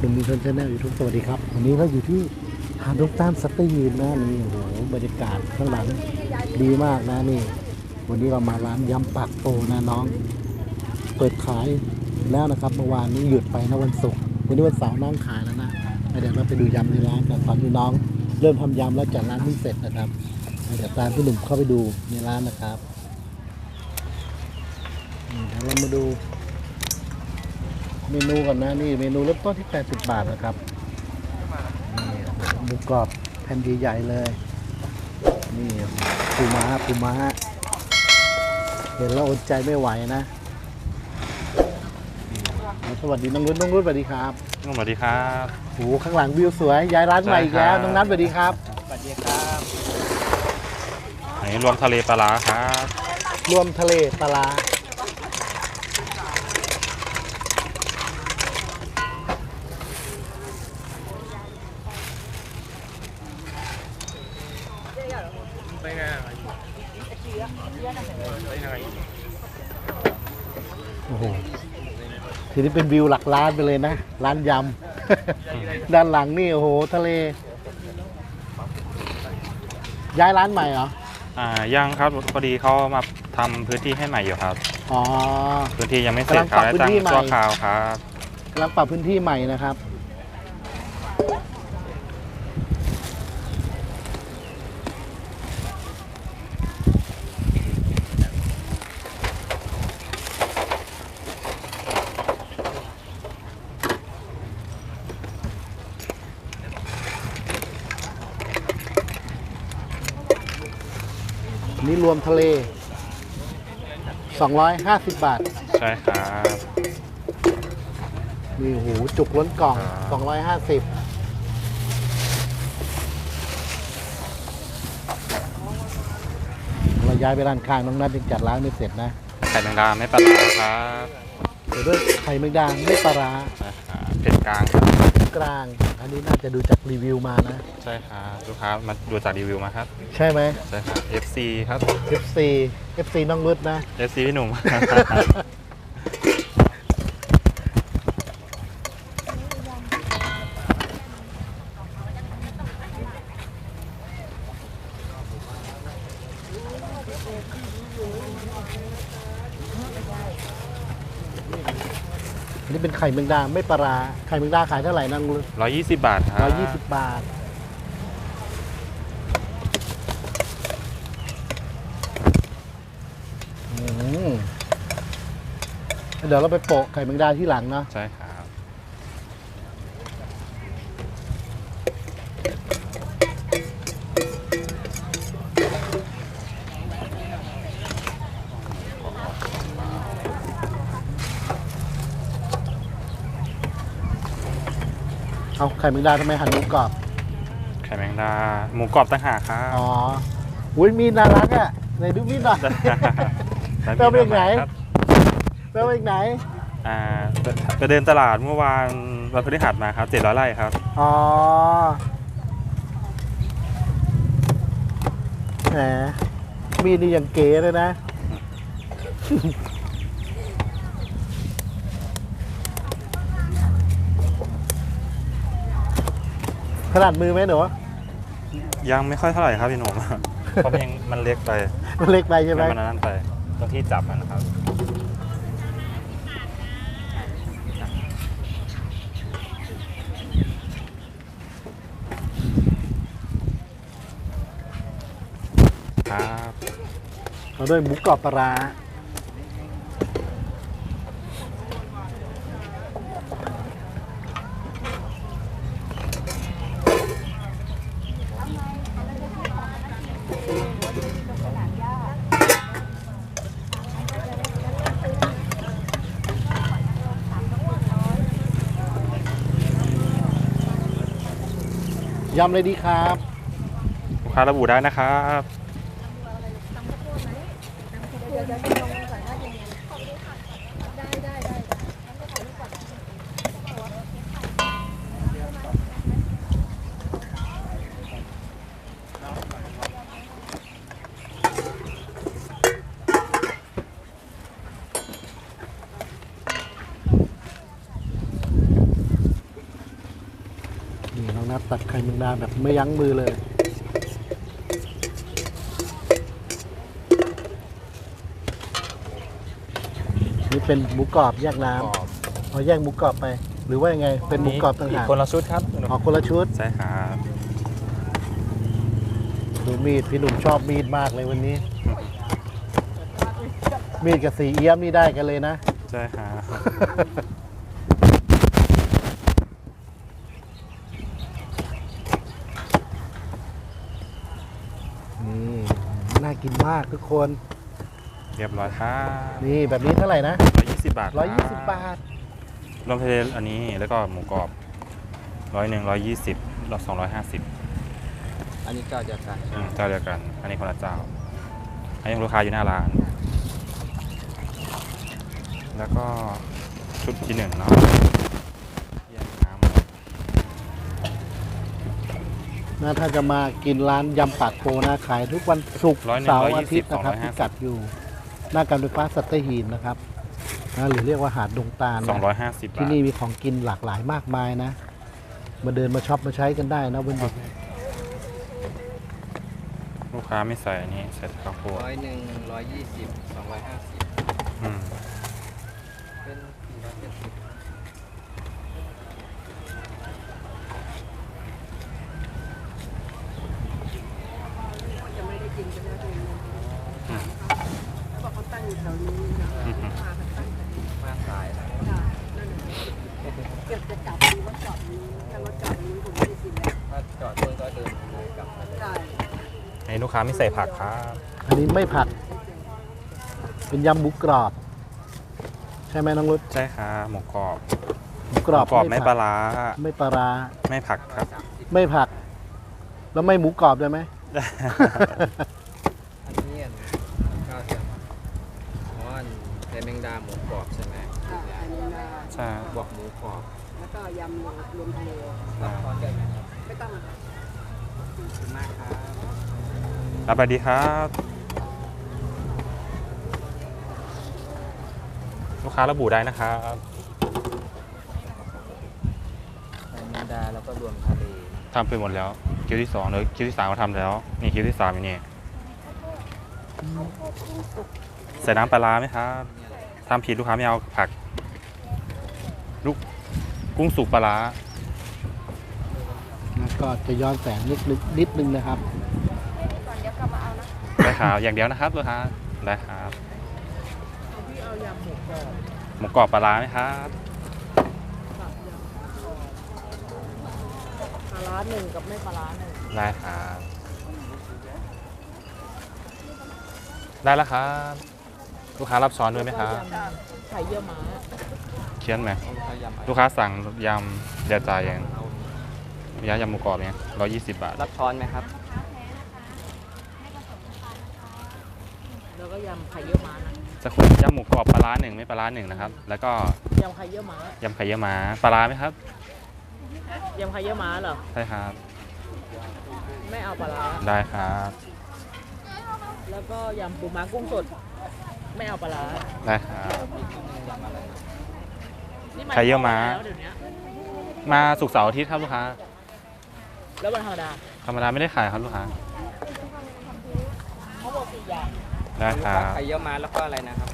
หนุ่มมีชนชาแนลยูทูบสวัสดีครับ วันนี้เราอยู่ที่หาดนกตามสตีนนะนี่โอ้โหบรรยากาศข้างหลังดีมากนะนี่ วันนี้เรามาร้านยำปากโตนะน้อง เปิดขายแล้วนะครับเมื่อวานนี้หยุดไปนะวันศุกร์วันนี้วันเสาร์น้องขายแล้วนะเดี๋ยวเราไปดูยำในร้านกันตอนนี้น้อง เริ่มทำยำแล้วจัดร้านไม่เสร็จนะครับเดี๋ยวตามพี่หนุ่มเข้าไปดูในร้านนะครับเดี๋ยวเรามาดู เมนูก่อนนะนี่เมนูเริ่มต้นที่ 80 บาทนะครับนี่หมูกรอบแผ่นใหญ่ๆเลย นี่ปูม้าปูม้าเห็นแล้วอดใจไม่ไหวนะนี่สวัสดีน้องรุ่นน้องรุ่นสวัสดีครับสวัสดีครับโอ้โหข้างหลังวิวสวยย้ายร้านใหม่อีกแล้วใช่ครับน้องนัทสวัสดีครับสวัสดีครับอันนี้รวมทะเลปลาร้าครับรวมทะเลปลาร้า ไปไงไปไง โอ้โห ทีนี้เป็นวิวหลักล้านไปเลยนะ ร้านยำ ด้านหลังนี่โอ้โหทะเล ย้ายร้านใหม่เหรอ อ่ายังครับพอดีเขามาทำพื้นที่ให้ใหม่อยู่ครับ อ๋อ พื้นที่ยังไม่เสร็จคกำลัรับงปรับพื้นที่ใหม่ ชั่วคราวครับ กำลังปรับพื้นที่ใหม่นะครับ นี่รวมทะเล 250 บาท ใช่ครับ นี่โหจุกล้นกล่องครับ250 เราย้ายไปร้านข้างน้องนัดยังจัดร้านไม่เสร็จนะไข่แมงดาไม่ปลาร้าครับเดี๋ยวด้วยไข่แมงดาไม่ปลาร้านะครับเผ็ดกลางครับ กลาง อันนี้น่าจะดูจากรีวิวมานะ ใช่ครับลูกค้ามาดูจากรีวิวมาครับ ใช่ไหม ใช่ครับ FC ครับ FC FC น้องรุดนะ FC พี่หนุ่ม อันนี้เป็น ไข่แมงดาไม่ปลาร้าไข่แมงดาขายเท่าไหร่น้องรุด120บาทครับร้อยยี่สิบบาทอืมเดี๋ยวเราไปโปะไข่แมงดาที่หลังเนาะใช่ครับ เอาไข่แมงดาทำไมหั่นหมูกรอบ ไข่แมงดา หมูกรอบต่างหากครับอ๋ออุ้ยมีน่ารักอะไหนดูมีดหน่อย แล้วเราไปไหน ครับไปเอาอีกไหน อ่าไปไปเดินตลาดเมื่อวานวันพฤหัสมาครับเจ็ดร้อยไร่ครับ อ๋อ แหม มีดนี่ยังเก๋เลยนะ ขนาดมือไหมหนูยังไม่ค่อยเท่าไหร่ครับพี่หนุ่มเพราะเพลงมันเล็กไปมันเล็กไปใช่ไหมมันนั่นไปตรงที่จับมันนะครับครับเราด้วยหมูกรอบปลา ยำเลยดีครับ ลูกค้าระบุได้นะครับ น ตัดไข่แมงดาแบบไม่ยั้งมือเลย นี่เป็นหมูกรอบแยกน้ำเอาแยกหมูกรอบไป หรือว่ายังไง เป็นหมูกรอบต่างหากคนละชุดครับออกคนละชุดใช่ครับดูมีด พี่หนุ่มชอบมีดมากเลยวันนี้ มีดกับสีเอี้ยมนี่ได้กันเลยนะ ใช่ครับ นี่น่า กินมากทุกคน เรียบร้อยครับนี่แบบนี้เท่าไหร่นะร้อยยี่สิบบาท120บาท รวมทะเลอันนี้แล้วก็หมูกรอบร้อยหนึ่งร้อยยี่สิบรอบสองร้อยห้าสิบอันนี้ก็เดียวกันเจ้าเดียวกัน อันนี้คนละเจ้า อันนี้ลูกค้าอยู่หน้าร้าน แล้วก็ชุดที่หนึ่งเนาะ นะถ้าจะมากินร้านยำปากโพนะขายทุกวันศุกร์ร้อยหนึ่งเสาร์ร้อยอายี่ทิสิตบย์สองนะคร้รับอยห้าพิสิกับดอยู่ หน้าการไฟฟ้าสัตหีบนะครับนะหรือเรียกว่าหาดดงตาลสองนะร้อยห้าสิบบาที่ทนี่มีของกินหลากหลายมากมายนะ มาเดินมาช็อปมาใช้กันได้นะวันหยุดลูกค้าไม่ใส่อันนี้ใส่แต่ข้าวโพดร้อยหนึ่งร้อยยี่สิบสองร้อยห้าสิบอืม เป็นสี่ร้อยเจ็ดสิบ อืม บอกเขาตั้งอยู่แถวนี้นะ อืม พากันตั้งแถวนี้ มาสายนะ ค่ะนั่นน่ะเกือบจะกลับดีว่าจอดนี้ถ้ารถจอดนี้ผมไม่ได้กินแล้ว ถ้าจอดด้วยก็เดินเลยกลับมาเลย ใช่ อั นนี้ลูกค้าไม่ใส่ผักครับอันนี้ไม่ผัดเป็นยำหมูกรอบ ใช่ไหมน้องรุดใช่ครับหมูกรอบหมูกรอบหมูกรอบไม่ผัดปลาร้าไม่ปลาร้าไม่ผักครับ ไม่ผัดแล้วไม่หมูกรอบได้ไหม อันนี้อันก็จะอ๋ออันแต่แมงดาหมูกรอบใช่ไหมค่ะอันนี้นะใช่บวกหมูกรอบแล้วก็ยำรวมทะเลรับทอนได้ไหมครับไม่ต้องอะขอบคุณมากครับ รับไปดีครับลูกค้าระบุได้นะครับแต่แมงดาแล้วก็รวมทะเลทำไปหมดแล้วคิวที่สองหรือคิวที่สามก็ทำแล้ว นี่คิวที่สามอยู่นี่ใส่น้ำปลาร้าไหมครับนี่อะไรทำผิดลูกค้าไม่เอาผัก ลูกกุ้งสุกปลาร้าแล้วก็จะย้อนแสงนิดนึงนิดนึงนะครับ ได้ครับอย่างเดียวนะครับลูกค้าได้ครับพี่เอายำหมูกรอบหมูกรอบปลาร้าไหมครับกับยำปลาร้าหนึ่งกับไม่ปลาร้าหนึ่งได้ครับได้แล้วครับลูกค้ารับช้อนด้วยไหมครับแล้วก็ยำไข่เยี่ยวม้าเคียนไหมเอาพยายามลูกค้าสั่งยำเดียวจ่ายเองเอายำยำหมูกรอบเนี่ยร้อยยี่สิบบาทรับช้อนไหมครับ แล้วก็ ยำไข่เยี่ยวม้านะจะคุณยำหมูกรอบปลาร้าหนึ่งไม่ปลาร้าหนึ่งนะครับ แล้วก็ยำไข่เยี่ยวม้ายำไข่เยี่ยวม้าปลาร้าไหมครับยำไข่เยี่ยวม้าเหรอใช่ครับ ไม่เอาปลาร้าได้ครับ แล้วก็ยำปูม้ากุ้งสด ไม่เอาปลาร้าได้ครับนี่ไข่เยี่ยวม้า แล้วเดี๋ยวนี้มาสุกร์เสาร์อาทิตย์ครับลูกค้าแล้ววันธรรมดาธรรมดาไม่ได้ขายครับลูกค้าเขาบอกสี่อย่าง ได้ครับไข่เยี่ยวม้าแล้วก็อะไรนะครับ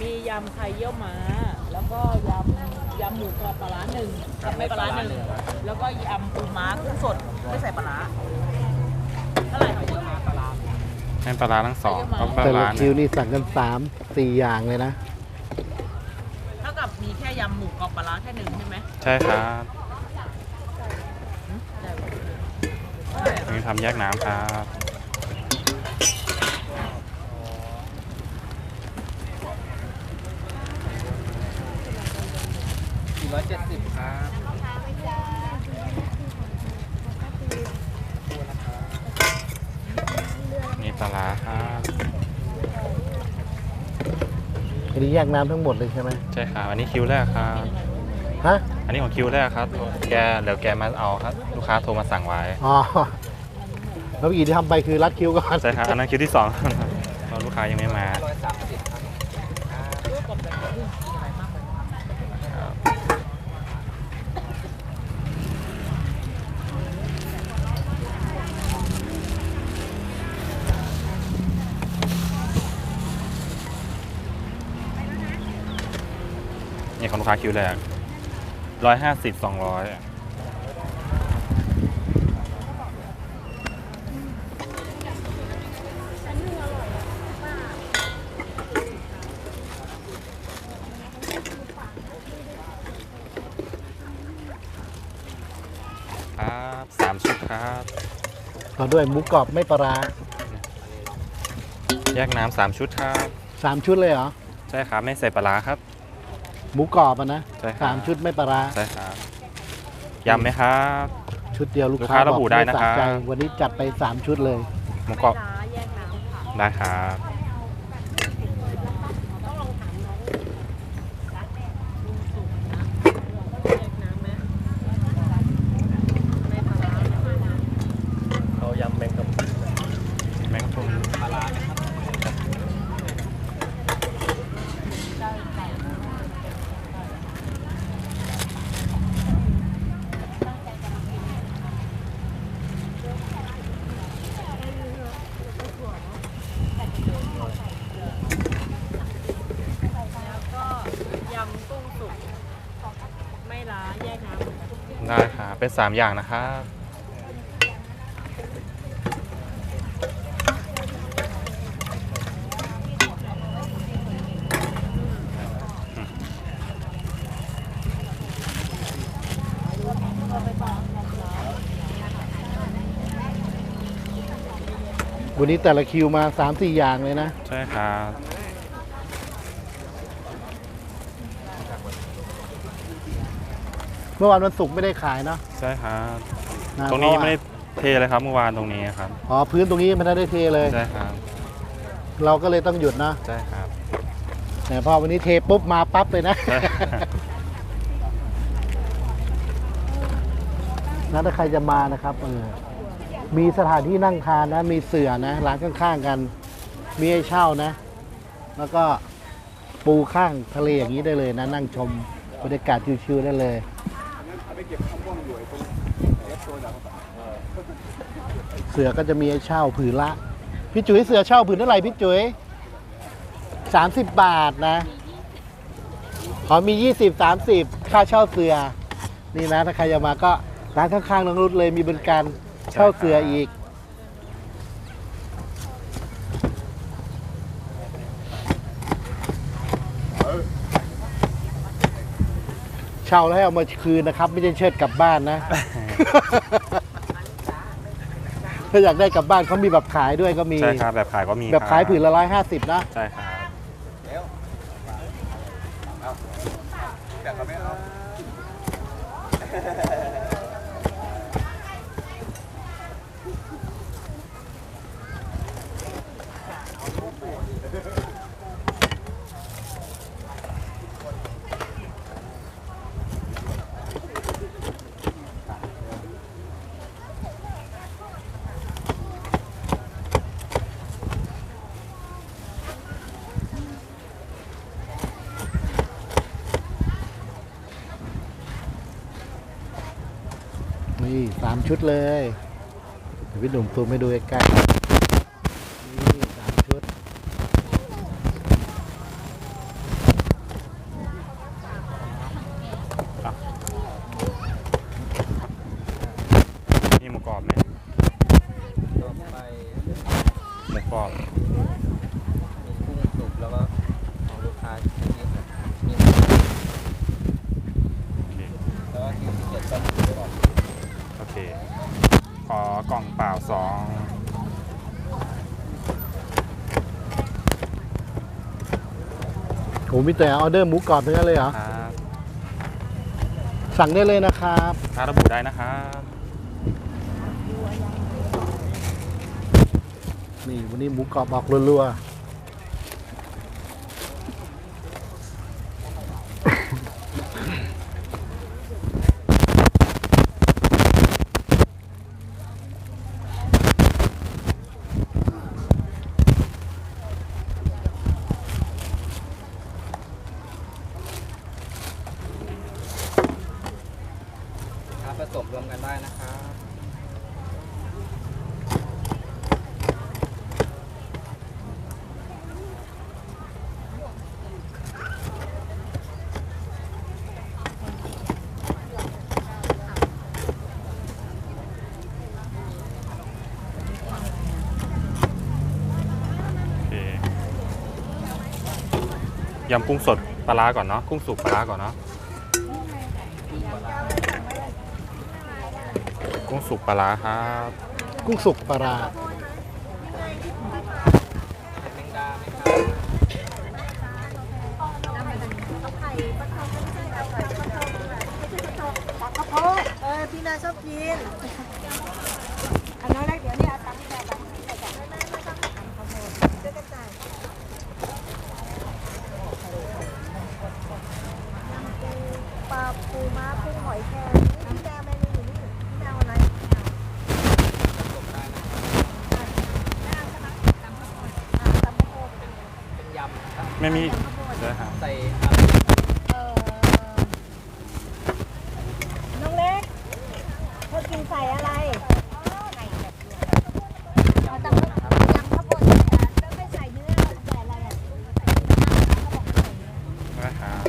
มียำไข่เยี่ยวม้า แล้วก็ยำยำหมูกรอบปลาร้าหนึ่งครับไม่ปลาร้าหนึ่งไม่ปลาร้าหนึ่งแล้วก็ยำปูม้ากุ้งสดไม่ใส่ปลาร้าเท่าไหร่ไข่เยี่ยวม้าปลาร้าให้ปลาร้าทั้งสองไข่เยี่ยวม้าเพราะปลาแต่ละร้าคิวเนี่ยนี่สั่งกันสามสี่อย่างเลยนะเท่ากับมีแค่ยำหมูกรอบปลาร้าแค่หนึ่งใช่ไหมใช่ครับได้ปะนี่ทำแยกน้ำครับ 470ครับนี่ปลาร้าครับอันนี้แยกน้ำทั้งหมดเลยใช่ไหมใช่ครับอันนี้คิวแรกครับ ฮะ อันนี้ของคิวแรกครับ แกเดี๋ยวแกมาเอาครับ ลูกค้าโทรมาสั่งไว้อ๋อ แล้วเมื่อกี้ที่ทำไปคือรัดคิวก่อน ใช่ครับอันนั้นคิวที่สอง เพราะลูกค้ายังไม่มา130ครับ กรอบแบบนี้อะไรมากเลย ครับ ลูกค้าคิวแรกร้อยห้าสิบสองร้อยครับสามชุดครับต่อด้วยหมูกรอบไม่ปลาร้าแยกน้ำสามชุดครับสามชุดเลยเหรอ ใช่ครับ ไม่ใส่ปลาร้าครับ หมูกรอบอะนะใช่ครับ สามชุดไม่ปลาร้าใช่ครับยำไหมครับ ชุดเดียวลูกลูกค้าค้าระบุอกได้ม่นะสครับใจวันนี้จัดไปสามชุดเลย หมูกรอบร้าแยกน้ำค่ะ ได้ครับ ต้องลองถามน้องแยกน้ำไหมไม่ปลาร้า เขายำแมงกะพรุน แมงทุ่ม ปลาร้านะครับ แล้วก็ยำกุ้งสุกไม่ล้าแยกน้ำ ได้ครับ เป็นสามอย่างนะครับวันนี้แต่ละคิวมาสามสี่อย่างเลยนะ ใช่ครับ มื่อวานวันศุกร์ไม่ได้ขายเนาะใช่ครับนะตรงนี้เพาะว่าไม่ได้เทเลยครับเมื่อวานตรงนี้ครับอ๋อพื้นตรงนี้ไม่ได้เทเลย ใช่ครับเราก็เลยต้องหยุดนะใช่ครับ แต่พอวันนี้เทปุ๊บมาปั๊บเลยนะใช่ครับนะถ้าใครจะมานะครับเออมีสถานที่นั่งทานนะ มีเสื่อนะร้านข้างๆกัน มีให้เช่านะ แล้วก็ปูข้างทะเลอย่างนี้ได้เลยนะ นั่งชมบรรยากาศชิวๆได้เลย เสือก็จะมีให้เช่าผืนละ พี่จุ๋ยเสือเช่าผืนเท่าไหร่พี่จุ๋ยสามสิบบาทนะขอมียี่สิบสามสิบค่าเช่าเสือ นี่นะถ้าใครจะมาก็ร้านข้างๆน้องรุดเลยมีบริการเช่าเสืออีก ช่าแล้วให้เอามาคืนนะครับ ไม่ใช่เชิดกลับบ้านนะ ถ้าอยากได้กลับบ้านเขามีแบบขายด้วยก็มี ใช่ครับแบบขายก็มีแบบขายครับผืนละร้อยห้าสิบนะ ใช่ครับ นี่สาม ชุดเลยเดี๋ยวพี่หนุ่มซูมให้ดูใกล้ๆนี่สามชุดนี่หมูกรอบไหมต่อไปหมูกรอบ มีกุ้งสุกแล้วก็ของลูกค้าที่นี่ครับมี โอเค แล้วก็ที่เจ็ดต้มหมูกรอบ โอเค ขอกล่องเปล่าสอง โห มีแต่ออเดอร์หมูกรอบทั้งนั้นเลยเหรอ ครับสั่งได้เลยนะครับ ถ้าระบุได้นะครับนี่วันนี้หมูกรอบออกรัวๆ ครับผสมรวมกันได้นะครับ ยำกุ้งสดปลาร้าก่อนเนาะกุ้งสุกปลาร้าก่อนเนาะกุ้งสุกปลาร้าครับกุ้งสุกปลาร้าแมงดาไหมครับข้าวโพดเออพี่นาชอบกินอันนั้นแรกเดี๋ยวเนี่ยเอาตังค์พี่นาตังค์ให้จ่ายไม่ไม่ไม่ต้องทำข้าวโพดช่วยกันจ่ายปลาปูม้ากุ้งหอยแครงนี่พี่นาเมนูอยู่นี่พี่นาเอาอะไร อ่าตำข้าวโพด เป็นยำครับ ไม่มีตำข้าวโพดได้ครับใส่อะไรเออน้องเล็กเธอกินใส่อะไรเอาตำข้าวโพดยำข้าวโพดแล้วไม่ใส่เนื้อใส่อะไรอะได้ครับ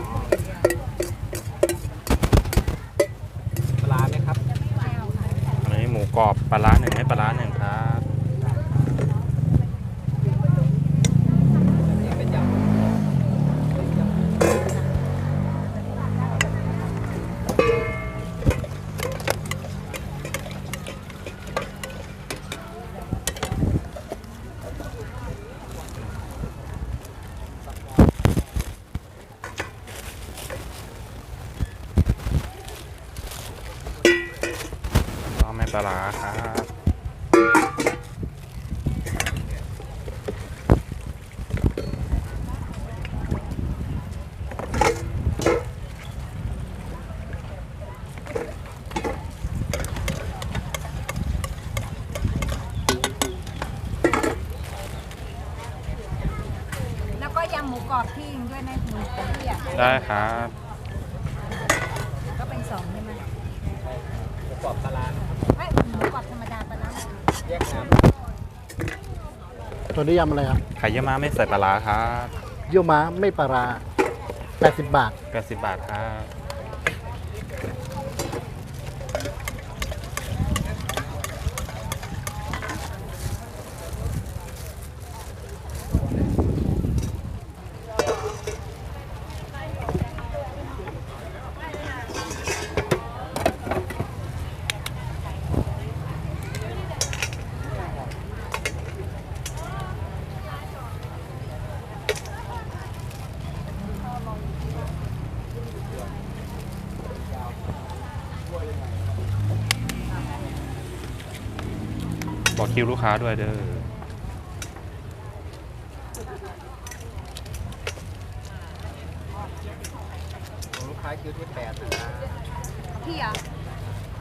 ปลาไหมครับอันนี้หมูกรอบปลาร้าหนึ่งไม่ปลาร้าหนึ่ง ได้ครับก็เป็นสองใช่ไหมหมูกรอบปลาร้านะครับไม่หมูกรอบธรรมดาปะนะแยกน้ตัวนี้ยำอะไรครับไข่เยี่ยวม้าไม่ใส่ปลาร้าครับเยี่ยวม้าไม่ปลาร้า80 บาท 80 บาทครับ บอกคิวลูกค้าด้วยเด้อำของลูกค้าคิวที่แปดนะครับพี่เหรอ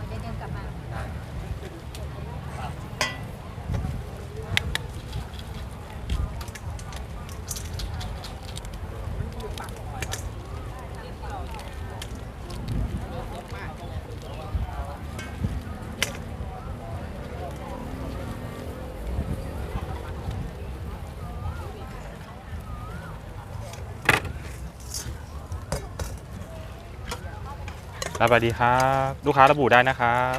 เดี๋ยวเดินกลับมา รับ สวัสดีครับ ลูกค้าระบุได้นะครับ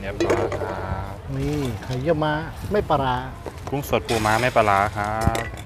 เรียบร้อยครับนี่ไข่เยี่ยวมาไม่ปลา กุ้งสดปูม้าไม่ปลาร้าครับ